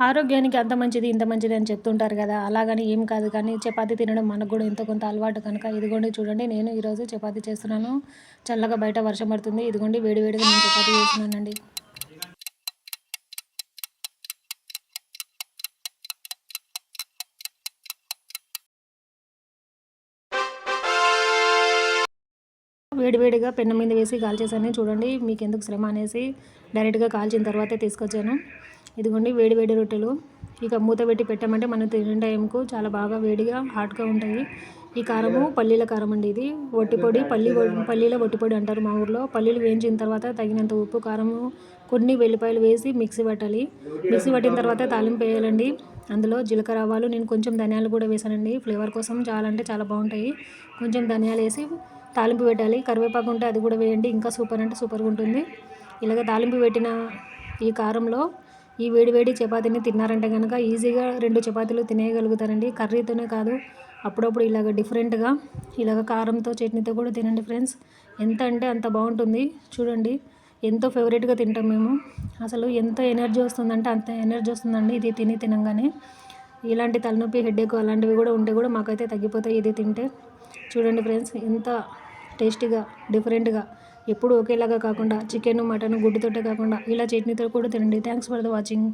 ఆరోగ్యానికి అంత మంచిది ఇంత మంచిది అని చెప్తుంటారు కదా. అలాగని ఏం కాదు. కానీ చపాతీ తినడం మనకు కూడా ఎంతో కొంత అలవాటు కనుక ఇదిగోండి చూడండి. నేను ఈరోజు చపాతీ చేస్తున్నాను. చల్లగా బయట వర్షం పడుతుంది. ఇదిగోండి వేడివేడిగా నేను చపాతీ చేస్తున్నానండి. వేడివేడిగా పెన్ను మీద వేసి కాల్చేసాను చూడండి మీకు ఎందుకు శ్రమ అనేసి డైరెక్ట్గా కాల్చిన తర్వాతే తీసుకొచ్చాను. ఇదిగోండి వేడి వేడి రొట్టెలు. ఇక మూత పెట్టి పెట్టామంటే మనం తినే టైంకు చాలా బాగా వేడిగా హాట్గా ఉంటాయి. ఈ కారము పల్లీల కారం అండి ఇది పొడి పల్లి పల్లీల పొడి అంటారు మా ఊర్లో. పల్లీలు వేయించిన తర్వాత తగినంత ఉప్పు కారము కొన్ని వెల్లిపాయలు వేసి మిక్సీ పట్టాలి. మిక్సీ పట్టిన తర్వాత తాలింపు వేయాలండి. అందులో జీలకర్ర ఆవాలు నేను కొంచెం ధనియాలు కూడా వేసానండి. ఫ్లేవర్ కోసం చాలా అంటే చాలా బాగుంటాయి. కొంచెం ధనియాలు వేసి తాలింపు పెట్టాలి. కరివేపాకు ఉంటే అది కూడా వేయండి. ఇంకా సూపర్ అంటే సూపర్గా ఉంటుంది. ఇలాగ తాలింపు పెట్టిన ఈ కారంలో ఈ వేడివేడి చపాతీని తిన్నారంటే కనుక ఈజీగా రెండు చపాతీలు తినేయగలుగుతారండి. కర్రీతోనే కాదు అప్పుడప్పుడు ఇలాగ డిఫరెంట్గా ఇలాగ కారంతో చట్నీతో కూడా తినండి ఫ్రెండ్స్. ఎంత అంటే అంత బాగుంటుంది. చూడండి ఎంతో ఫేవరెట్గా తింటాం మేము. అసలు ఎంత ఎనర్జీ వస్తుందంటే అంత ఎనర్జీ వస్తుందండి ఇది తిని తినంగానే. ఇలాంటి తలనొప్పి హెడేక్ అలాంటివి కూడా ఉంటే కూడా మాకైతే తగ్గిపోతాయి ఇది తింటే. చూడండి ఫ్రెండ్స్ ఎంత టేస్టీగా డిఫరెంట్గా ఎప్పుడు ఒకేలాగా కాకుండా చికెన్ మటన్ గుడ్డుతోటే కాకుండా ఇలా చట్నీతో కూడా తినండి. Thanks for the watching